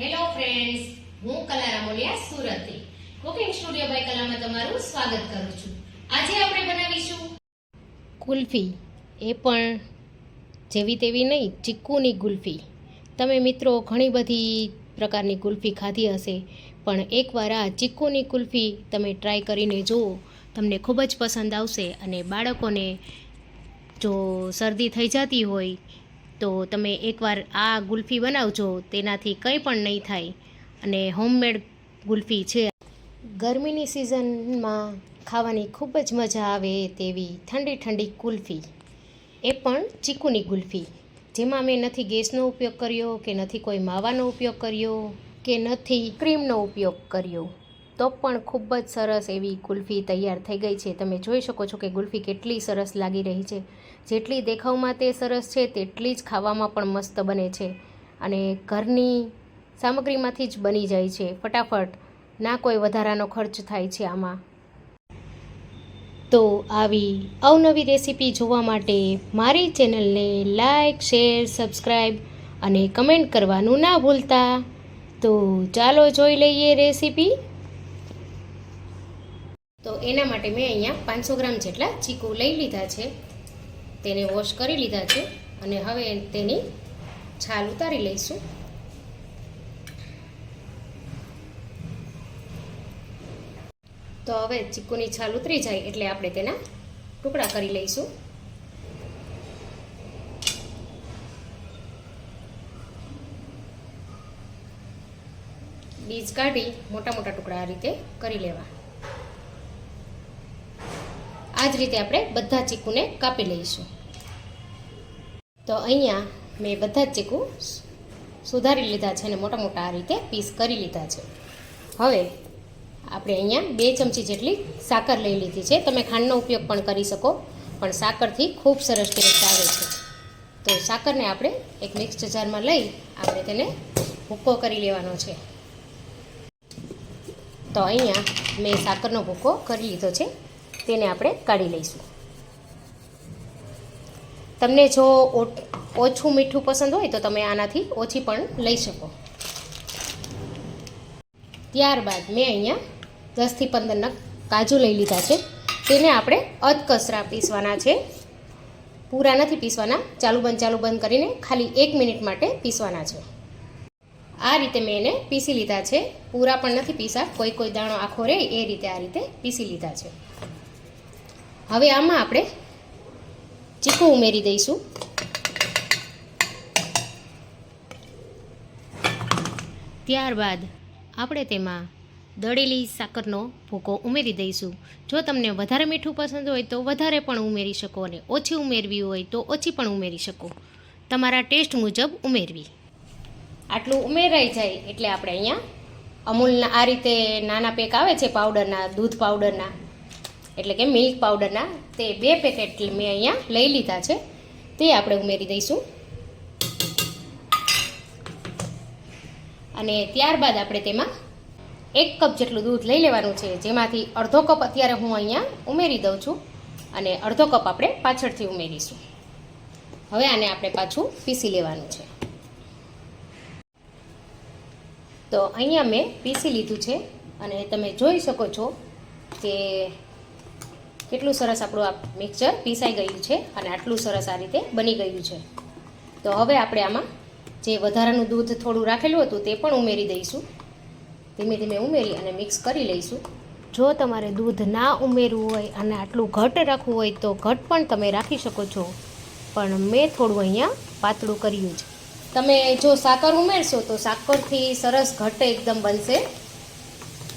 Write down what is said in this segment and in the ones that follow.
Hello friends હું કલા રામોલિયા સુરતથી કુકિંગ સ્ટુડિયો બાય કલામાં તમારું સ્વાગત કરું છું. આજે આપણે બનાવીશું કુલ્ફી. એ પણ જેવી તેવી નહીં, ચીકુની કુલ્ફી. તમે મિત્રો ઘણી બધી પ્રકારની કુલ્ફી ખાધી હશે, પણ એકવાર આ ચીક્કુની કુલ્ફી તમે ટ્રાય કરીને જુઓ, તમને ખૂબ જ પસંદ આવશે અને બાળકોને જો શરદી થઈ જતી હોય તો તમે એકવાર આ ગુલ્ફી બનાવજો, તેનાથી કંઈ પણ નહીં થાય. અને હોમમેડ ગુલ્ફી છે. ગરમીની સિઝનમાં ખાવાની ખૂબ જ મજા આવે તેવી ઠંડી ઠંડી કુલ્ફી એ પણ ચીકુની ગુલ્ફી. જેમાં મેં નથી ગેસનો ઉપયોગ કર્યો, કે નથી કોઈ માવાનો ઉપયોગ કર્યો, કે નથી ક્રીમનો ઉપયોગ કર્યો. તો પણ ખૂબ જ સરસ એવી કુલ્ફી તૈયાર થઈ ગઈ છે. તમે જોઈ શકો છો કે ગુલ્ફી કેટલી સરસ લાગી રહી છે. જેટલી દેખાવમાં તે સરસ છે, તેટલી જ ખાવામાં પણ મસ્ત બને છે અને ઘરની સામગ્રીમાંથી જ બની જાય છે. ફટાફટ, ના કોઈ વધારાનો ખર્ચ થાય છે આમાં. તો આવી અવનવી રેસીપી જોવા માટે મારી ચેનલને લાઈક, શેર સબસ્ક્રાઈબ અને કમેન્ટ કરવાનું ના ભૂલતા. તો ચાલો જોઈ લઈએ રેસીપી. તો એના માટે મેં અહીંયા પાંચસો ગ્રામ જેટલા ચીકુ લઈ લીધા છે. તેને વોશ કરી લીધા છે અને હવે તેની છાલ ઉતારી લઈશું. તો હવે ચીકુની છાલ ઉતરી જાય એટલે આપણે તેના ટુકડા કરી લઈશું. બીજ કાઢી મોટા મોટા ટુકડા આ રીતે કરી લેવા. આ રીતે આપણે બધા ચીકુને કાપી લઈશું. તો અહીંયા મેં બધા જ ચીકુ સુધારી લીધા છે અને મોટા મોટા આ રીતે પીસ કરી લીધા છે. હવે આપણે અહીંયા બે ચમચી જેટલી સાકર લઈ લીધી છે. તમે ખાંડનો ઉપયોગ પણ કરી શકો, પણ સાકરથી ખૂબ સરસ ટેસ્ટ આવે છે. તો સાકરને આપણે એક મિક્સ જારમાં લઈ આપણે તેને ભૂક્કો કરી લેવાનો છે. તો અહીંયા મેં સાકરનો ભૂક્કો કરી લીધો છે. તેને આપણે કાઢી લઈશું. તમને જો ઓછું મીઠું પસંદ હોય તો તમે આનાથી ઓછી પણ લઈ શકો. ત્યારબાદ મેં અહીંયા દસથી પંદર નગ કાજુ લઈ લીધા છે. તેને આપણે અધકસરા પીસવાના છે. પૂરા નથી પીસવાના, ચાલુ બંધ ચાલુ બંધ કરીને ખાલી એક મિનિટ માટે પીસવાના છે. આ રીતે મેં એને પીસી લીધા છે. પૂરા પણ નથી પીસા, કોઈ કોઈ દાણો આખો રહે એ રીતે આ રીતે પીસી લીધા છે. હવે આમાં આપણે ચીકુ ઉમેરી દઈશું. ત્યારબાદ આપણે તેમાં દળેલી સાકરનો ભૂકો ઉમેરી દઈશું. જો તમને વધારે મીઠું પસંદ હોય તો વધારે પણ ઉમેરી શકો અને ઓછી ઉમેરવી હોય તો ઓછી પણ ઉમેરી શકો. તમારા ટેસ્ટ મુજબ ઉમેરવી. આટલું ઉમેરાઈ જાય એટલે આપણે અહીંયા અમૂલના આ રીતે નાના પેક આવે છે, પાવડરના, દૂધ પાવડરના એટલે કે મિલ્ક પાવડરના તે બે પેકેટ મેં અહીંયા લઈ લીધા છે. તે આપણે ઉમેરી દઈશું. અને ત્યારબાદ આપણે તેમાં એક કપ જેટલું દૂધ લઈ લેવાનું છે, જેમાંથી અડધો કપ અત્યારે હું અહીંયા ઉમેરી દઉં છું અને અડધો કપ આપણે પાછળથી ઉમેરીશું. હવે આને આપણે પાછું પીસી લેવાનું છે. તો અહીંયા મેં પીસી લીધું છે અને તમે જોઈ શકો છો કે કેટલું સરસ આપણું આ મિક્સચર પીસાઈ ગયું છે અને આટલું સરસ આ રીતે બની ગયું છે. તો હવે આપણે આમાં જે વધારાનું દૂધ થોડું રાખેલું હતું તે પણ ઉમેરી દઈશું. ધીમે ધીમે ઉમેરી અને મિક્સ કરી લઈશું. જો તમારે દૂધ ના ઉમેરવું હોય અને આટલું ઘટ રાખવું હોય તો ઘટ પણ તમે રાખી શકો છો. પણ મેં થોડું અહીંયા પાતળું કર્યું છે. તમે જો સાકર ઉમેરશો તો સાકરથી સરસ ઘટ એકદમ બનશે.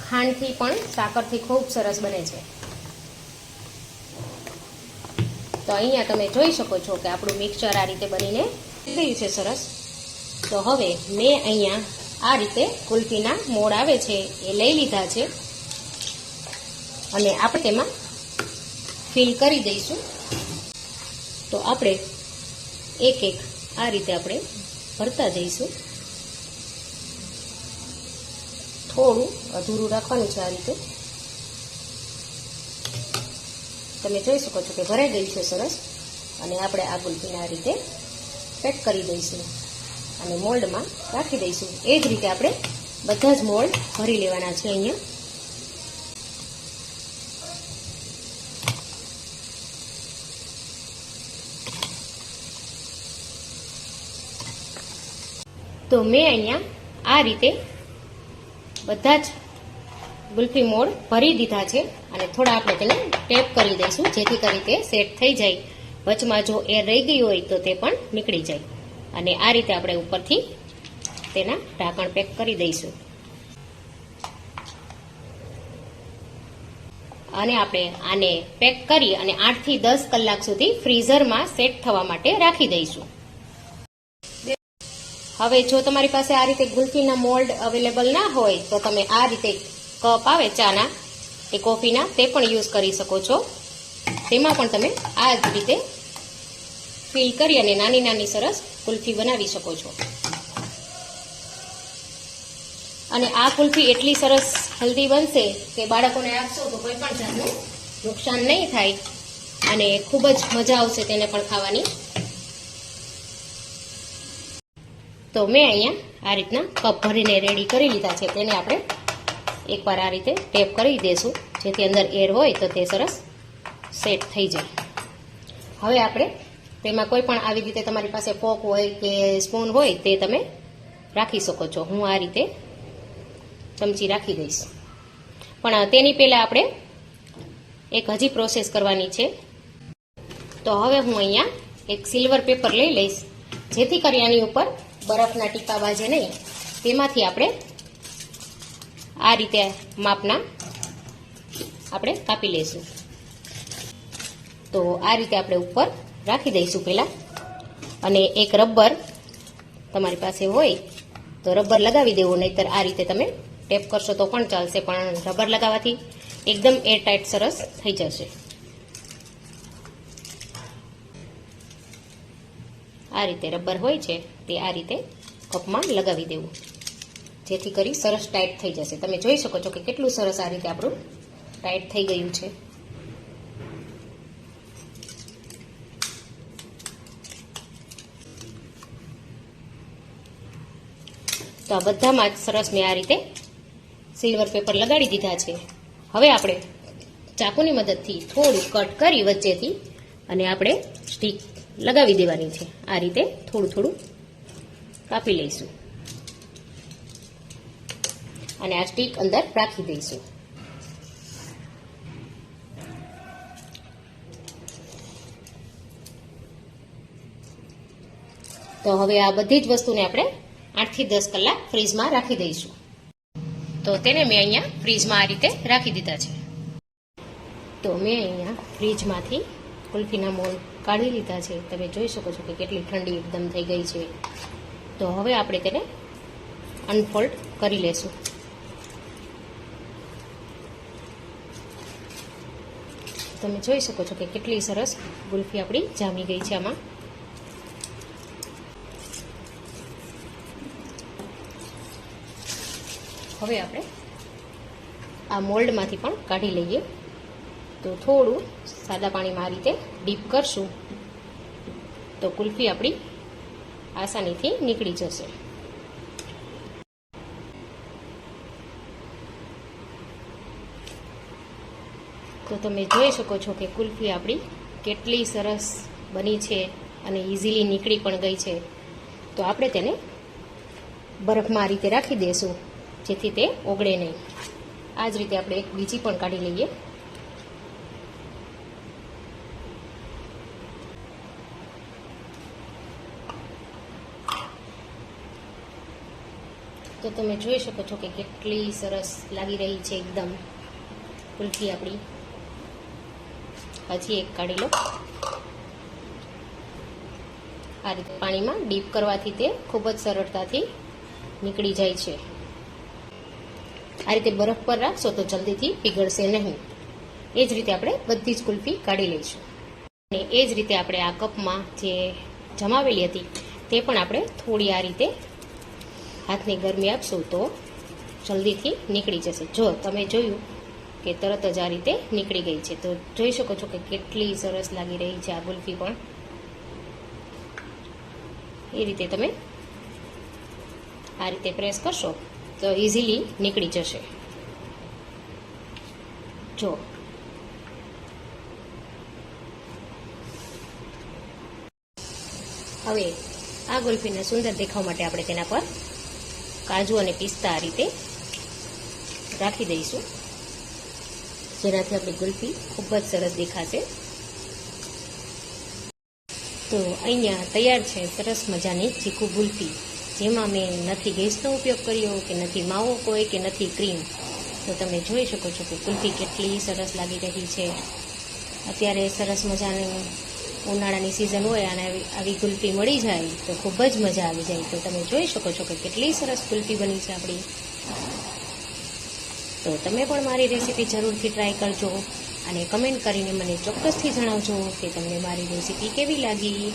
ખાંડથી પણ સાકરથી ખૂબ સરસ બને છે. તો અહીંયા તમે જોઈ શકો છો કે આપણું મિક્સર આ રીતે બનીને ગયું છે સરસ. તો હવે મેં અહીંયા આ રીતે કુલ્ફીના મોડ આવે છે એ લઈ લીધા છે. અને આપણે તેમાં ફિલ કરી દઈશું. તો આપણે એક એક આ રીતે આપણે ભરતા જઈશું. થોડું અધૂરું રાખવાનું છે આ રીતે. તમે જોઈ શકો છો કે ભરાઈ ગઈ છે સરસ. અને આપણે આ ગુલફીને આ રીતે પેક કરી દઈશું. અને મોલ્ડમાં રાખી દઈશું. એ જ રીતે આપણે બધા જ મોલ્ડ ભરી લેવાના છે અહીંયા. તો મેં અહીંયા આ રીતે બધા જ ગુલ્ફી મોડ ભરી દીધા છે અને થોડા આપણે તેને ટેપ કરી દઈશું, જેથી કરી તે સેટ થઈ જાય. વચમાં જો એર રહી ગઈ હોય તો તે પણ નીકળી જાય. અને આ રીતે આપણે ઉપરથી તેના ઢાંકણ પેક કરી દઈશું. અને આપણે આને પેક કરી અને આઠથી દસ કલાક સુધી ફ્રીઝરમાં સેટ થવા માટે રાખી દઈશું. હવે જો તમારી પાસે આ રીતે ગુલ્ફીના મોલ્ડ અવેલેબલ ના હોય, તો તમે આ રીતે કપ આવે ચાના કે કોફીના, તે પણ યુઝ કરી શકો છો. તેમાં પણ તમે આ જ રીતે ફિલ કરી અને નાની નાની સરસ કુલ્ફી બનાવી શકો છો. અને આ કુલ્ફી એટલી સરસ હેલ્ધી બનશે કે બાળકોને આપશો તો કોઈ પણ જાતનું નુકસાન નહીં થાય અને ખૂબ જ મજા આવશે તેને પણ ખાવાની. તો મેં અહીંયા આ રીતના કપ ભરીને રેડી કરી લીધા છે. તેને આપણે એકવાર આ રીતે ટેપ કરી દઈશું જેથી અંદર એર હોય તો તે સરસ સેટ થઈ જાય. હવે આપણે તેમાં કોઈ પણ આવી રીતે તમારી પાસે ફોક હોય કે સ્પૂન હોય તે તમે રાખી શકો છો. હું આ રીતે ચમચી રાખી દઈશ. પણ તેની પહેલાં આપણે એક હજી પ્રોસેસ કરવાની છે. તો હવે હું અહીંયા એક સિલ્વર પેપર લઈ લઈશ. જેથી કરી આની ઉપર બરફના ટીપા બાજે નહીં, તેમાંથી આપણે આ રીતે માપના આપણે કાપી લઈશું. તો આ રીતે આપણે ઉપર રાખી દઈશું પહેલાં. અને એક રબર તમારી પાસે હોય તો રબર લગાવી દેવું, નહીતર આ રીતે તમે ટેપ કરશો તો પણ ચાલશે, પણ રબર લગાવવાથી એકદમ એર ટાઈટ સરસ થઈ જશે. આ રીતે રબર હોય છે તે આ રીતે કપમાં લગાવી દેવું. જેથી કરી સરસ ટાઈટ થઈ જશે. તમે જોઈ શકો છો કે કેટલું સરસ આ રીતે આપણું ટાઈટ થઈ ગયું છે. તો આ બધામાં સરસ મેં આ રીતે સિલ્વર પેપર લગાડી દીધા છે. હવે આપણે ચાકુની મદદથી થોડું કટ કરી વચ્ચેથી અને આપણે સ્ટીક લગાવી દેવાની છે. આ રીતે થોડું થોડું કાપી લઈશું. અને આ સ્ટીક અંદર રાખી દઈશું. તો હવે આ બધી જ વસ્તુને આપણે આઠથી દસ કલાક ફ્રીજમાં રાખી દઈશું. તો તેને મેં અહીંયા ફ્રીજમાં આ રીતે રાખી દીધા છે. તો મેં અહીંયા ફ્રીજમાંથી કુલ્ફીના મોલ કાઢી લીધા છે. તમે જોઈ શકો છો કે કેટલી ઠંડી એકદમ થઈ ગઈ છે. તો હવે આપણે તેને અનફોલ્ડ કરી લેશું. તમે જોઈ શકો છો કે કેટલી સરસ ગુલ્ફી આપણી જામી ગઈ છે આમાં. હવે આપણે આ મોલ્ડમાંથી પણ કાઢી લઈએ. તો થોડું સાદા પાણીમાં આ રીતે ડીપ કરશું. તો કુલ્ફી આપણી આસાનીથી નીકળી જશે. તો તમે જોઈ શકો છો કે કુલ્ફી આપણી કેટલી સરસ બની છે અને ઇઝીલી નીકળી પણ ગઈ છે. તો આપણે તેને બરફમાં આ રીતે રાખી દઈશું જેથી તે ઓગળે નહીં. આ જ રીતે આપણે એક બીજી પણ કાઢી લઈએ. તો તમે જોઈ શકો છો કે કેટલી સરસ લાગી રહી છે એકદમ કુલ્ફી આપણી. હજી એક કાઢી લો. આ રીતે પાણીમાં ડીપ કરવાથી તે ખૂબ જ સરળતાથી નીકળી જાય છે. આ રીતે બરફ પર રાખશો તો જલ્દીથી પીગળશે નહીં. એ જ રીતે આપણે બધી જ કુલ્ફી કાઢી લઈશું. અને એ જ રીતે આપણે આ કપમાં જે જમાવેલી હતી, તે પણ આપણે થોડી આ રીતે હાથની ગરમી આપશું તો જલ્દીથી નીકળી જશે. જો તમે જોયું કે તરત જ આ રીતે નીકળી ગઈ છે. તો જોઈ શકો છો કે કેટલી સરસ લાગી રહી છે આ ગુલ્ફી પણ. એ રીતે તમે આ રીતે પ્રેસ કરશો તો ઇઝીલી નીકળી જશે. જો. હવે આ ગુલ્ફીને સુંદર દેખાવ માટે આપણે તેના પર કાજુ અને પિસ્તા આ રીતે રાખી દઈશું. જેનાથી આપણી ગુલ્ફી ખૂબ જ સરસ દેખાશે. તો અહીંયા તૈયાર છે સરસ મજાની ચીકુ ગુલ્ફી જેમાં મેં નથી ગેસનો ઉપયોગ કર્યો કે નથી માવો કોઈ કે નથી ક્રીમ. તો તમે જોઈ શકો છો કે કુલ્ફી કેટલી સરસ લાગી રહી છે. અત્યારે સરસ મજાની ઉનાળાની સિઝન હોય અને આવી ગુલ્ફી મળી જાય તો ખૂબ જ મજા આવી જાય. તો તમે જોઈ શકો છો કે કેટલી સરસ ગુલ્ફી બની છે આપણી. તો તમે પણ મારી રેસીપી જરૂરથી ટ્રાય કરજો અને કમેન્ટ કરીને મને ચોક્કસથી જણાવજો કે તમને મારી રેસીપી કેવી લાગી.